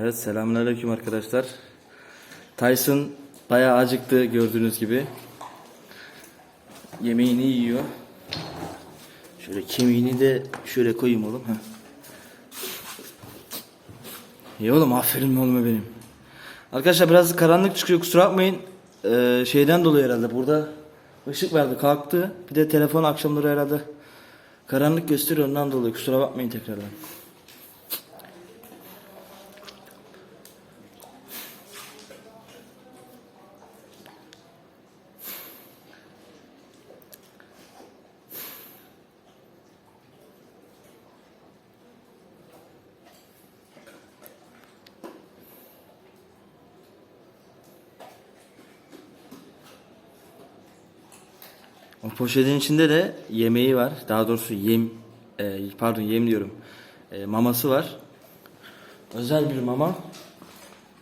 Evet selamünaleyküm arkadaşlar. Tyson bayağı acıktı gördüğünüz gibi. Yemeğini yiyor. Şöyle kemiğini de şöyle koyayım oğlum. Heh. İyi oğlum aferin oğlum benim. Arkadaşlar biraz karanlık çıkıyor kusura bakmayın. Ee, şeyden dolayı herhalde burada ışık verdi kalktı. Bir de telefon akşamları herhalde karanlık gösteriyor ondan dolayı kusura bakmayın tekrardan. O poşetin içinde de yemeği var. Daha doğrusu yem, e, pardon yem diyorum. E, maması var. Özel bir mama.